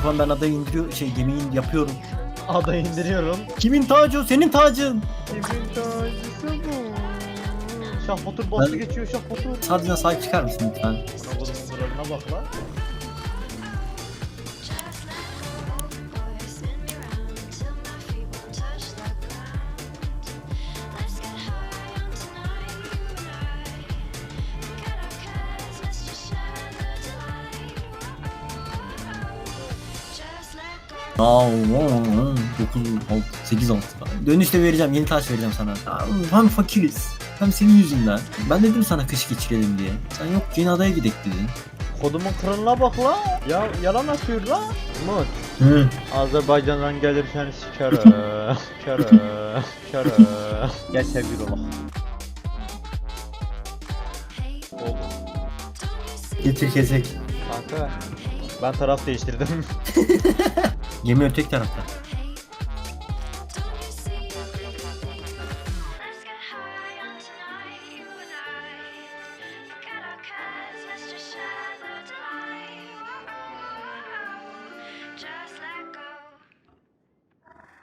Tufan ben adayı indiriyor şey gemiyi yapıyorum. Ada indiriyorum. Kimin tacı o? Senin tacın. Kimin tacısı bu? Şah Batur bastı Ben- geçiyor Şah Batur. Sadece sahip çıkar mısın lütfen? Bana bunun sınırlarına bak lan. Aa, 9, 8, 6 falan. Dönüşte vereceğim, yeni taş vereceğim sana. Aa, Hem fakiriz, hem senin yüzünden. Ben dedim sana kış geçirelim diye. Sen yok yeni adaya gidek dedin. Kodumun kralına bak la. Ya yalan atıyor la. Umut. Hı. Azerbaycan'dan gelir seni sikerim. sikerim. Sikerim. Gel sevgili. Oldu. Getir kesek. Kanka. Ben taraf değiştirdim. Gemi öteki tarafta.